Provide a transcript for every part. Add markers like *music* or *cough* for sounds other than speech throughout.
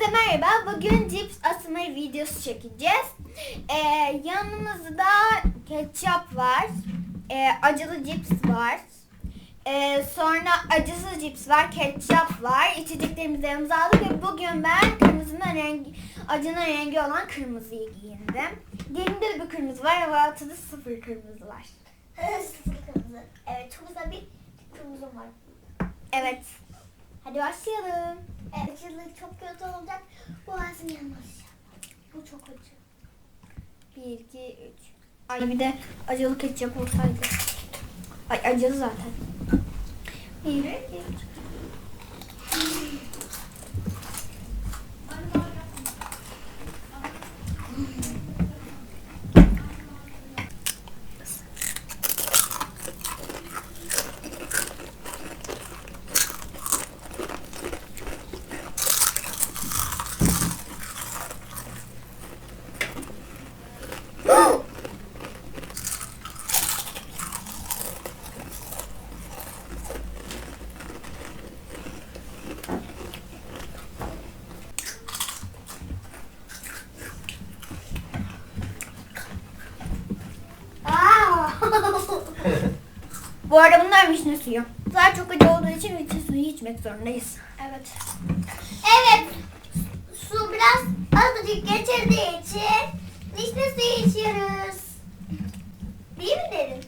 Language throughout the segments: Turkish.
Herkese merhaba. Bugün cips asma videosu çekeceğiz. Ee, yanımızda ketçap var. Ee, acılı cips var. Ee, sonra acısız cips var, ketçap var. İçeceklerimizi yanımıza aldık ve bugün ben kırmızının rengi, acının rengi olan kırmızıyı giyindim. Diğerinde de bir kırmızı var ama altıda sıfır kırmızı var. Sıfır kırmızı. Evet çok güzel bir kırmızı var. Evet. Hadi başlayalım. Yıllık çok kötü olacak. Bu ağzım yanmaz. Bu çok acı. 1, 2, 3. Ay bir de acılı ketçap olsaydı. Ay acılı zaten. 1, 2, 3. Aa! Bu arada bunlar vişne suyu. Bunlar çok acı olduğu için vişne suyu içmek zorundayız. evet. Evet. Su biraz azıcık geçirdiği için vişne suyu içiyoruz. Değil mi derin?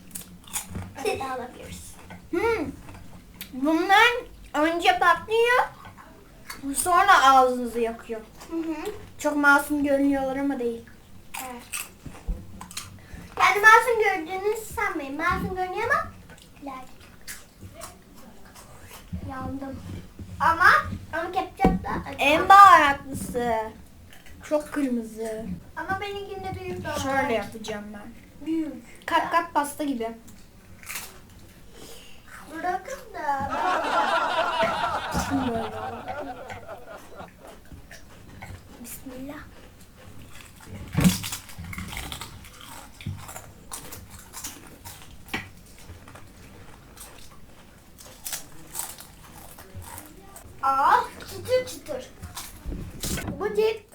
Evet alabiliriz. Hmm. Bunlar önce patlıyor. Sonra ağzınızı yakıyor. Hı hı. Çok masum görünüyorlar ama değil. Evet. Yani masum gördüğünüzü sanmayın. Masum görünüyor ama ilaç. Yandım. Ama ama acı. En baharatlısı. Çok kırmızı. Ama benimkinde büyük daha. Şöyle yapacağım ben. Büyük. Kat kat pasta gibi. Bırakın da. *laughs* Bismillah. Bu cips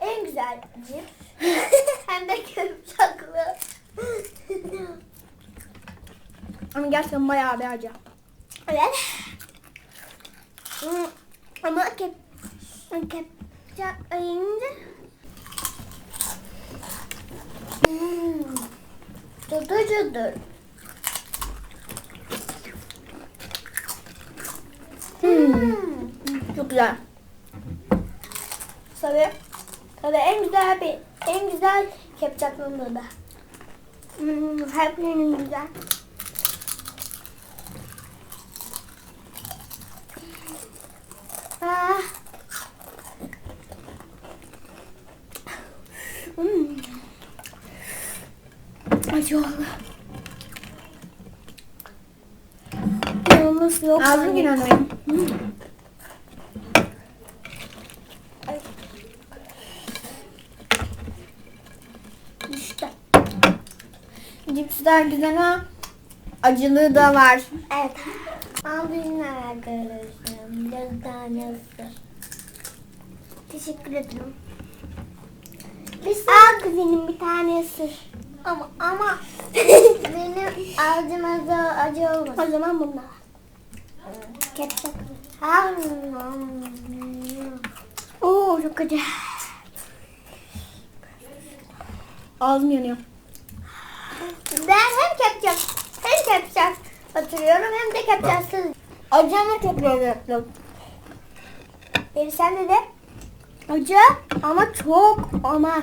en güzel cips. *laughs* Hem de köpçaklı. Ama gerçekten bayağı bir acı. evet. Hmm, Ama kep, kepçak yiyince hmm, çıtır. Hmm. Çok güzel. Tabii. Tabii en güzel bir en güzel kepçaklının tadı. Hmm, hepsinin güzel. Ah. Hmm. Acı oldu. Yalnız yok. Ağzım inanmıyor. Ay. Cipsler güzel ama acılığı da var. Evet. Aldın arkadaşım. Bir tanesi. Teşekkür ederim. Biz Al kızının bir tanesi. Ama ama benim ağzıma da acı olmaz. O zaman bunlar. Ketçap. Ha. Oo çok acı. Ağzım yanıyor. Ben hem ketçap hem ketçap batırıyorum hem de ketçapsız. Acı ama çok lezzetli. Bir sende de Acı ama çok ama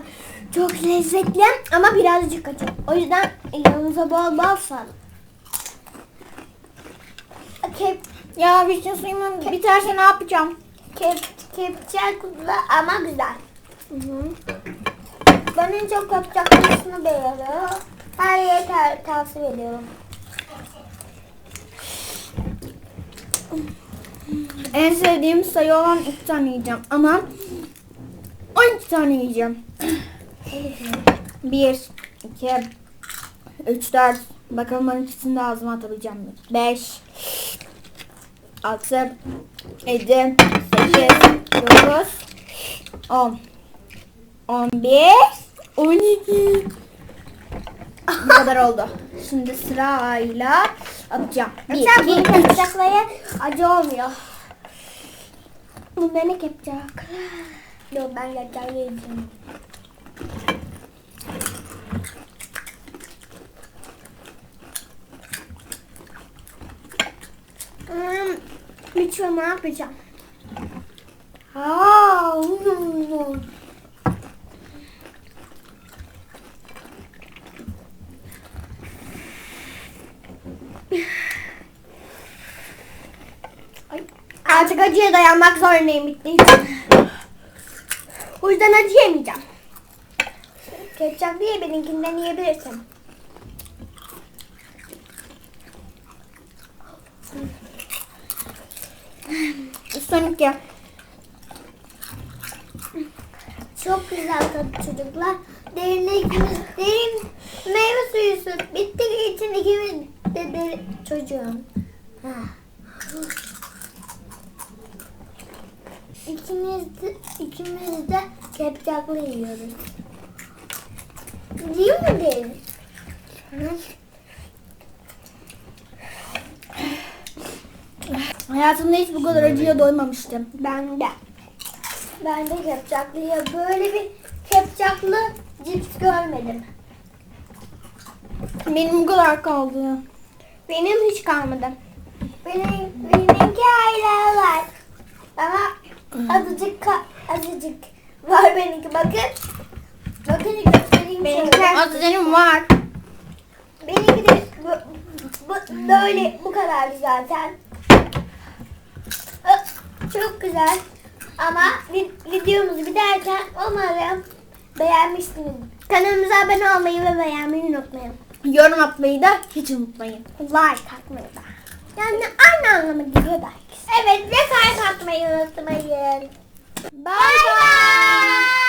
çok lezzetli ama birazcık acı. O yüzden yanınıza bol bol sal. Kep, ya vişne suyumun biterse ne yapacağım? kep, kepçaklı ama güzel. Ben en çok kepçaklısını beğeniyorum. Her yere ta- tavsiye ediyorum. En sevdiğim sayı olan iki tane yiyeceğim ama 12 tane yiyeceğim. 1, 2, 3, 4. Bakalım ben ikisini ağzıma atabileceğim mi? 5, 6, 7, 8, 9, 10 11 12 Bu kadar oldu. Şimdi sırayla atacağım. 1 2 Sen bunu 3 kepçaklaya acı olmuyor. Bu beni kepçak. Yok ben kepçak yiyeceğim. Hmm, lütfen ne yapacağım? Aa, hmm. Ay, Artık acıya dayanmak zorundayım bittiği için. O yüzden acı yemeyeceğim. Ketçap diye benimkinden yiyebilirsin. Son iki. Çok güzel tadı çocuklar. Derine ikimiz derin meyve suyu süt bittiği için ikimiz de derin çocuğum. İkimiz de, ikimiz de kepçaklı yiyoruz. Değil mi derin? Hayatımda hiç bu kadar acıya doymamıştım. Ben de. Ben de kepçaklıya böyle bir kepçaklı cips görmedim. Benim bu kadar kaldı. Benim hiç kalmadı. Benim, benimki hala var. Ama azıcık azıcık var benimki bakın. Bakın göstereyim Benimki azıcık var. Benimki de bu, bu- böyle bu kadar zaten. Ö, Çok güzel. Ama vi- videomuzu biterken umarım beğenmişsiniz. Kanalımıza abone olmayı ve beğenmeyi unutmayın. Yorum atmayı da hiç unutmayın. Like atmayı da. Yani aynı anlama geliyor belki. Evet ve like atmayı unutmayın. Bye bye.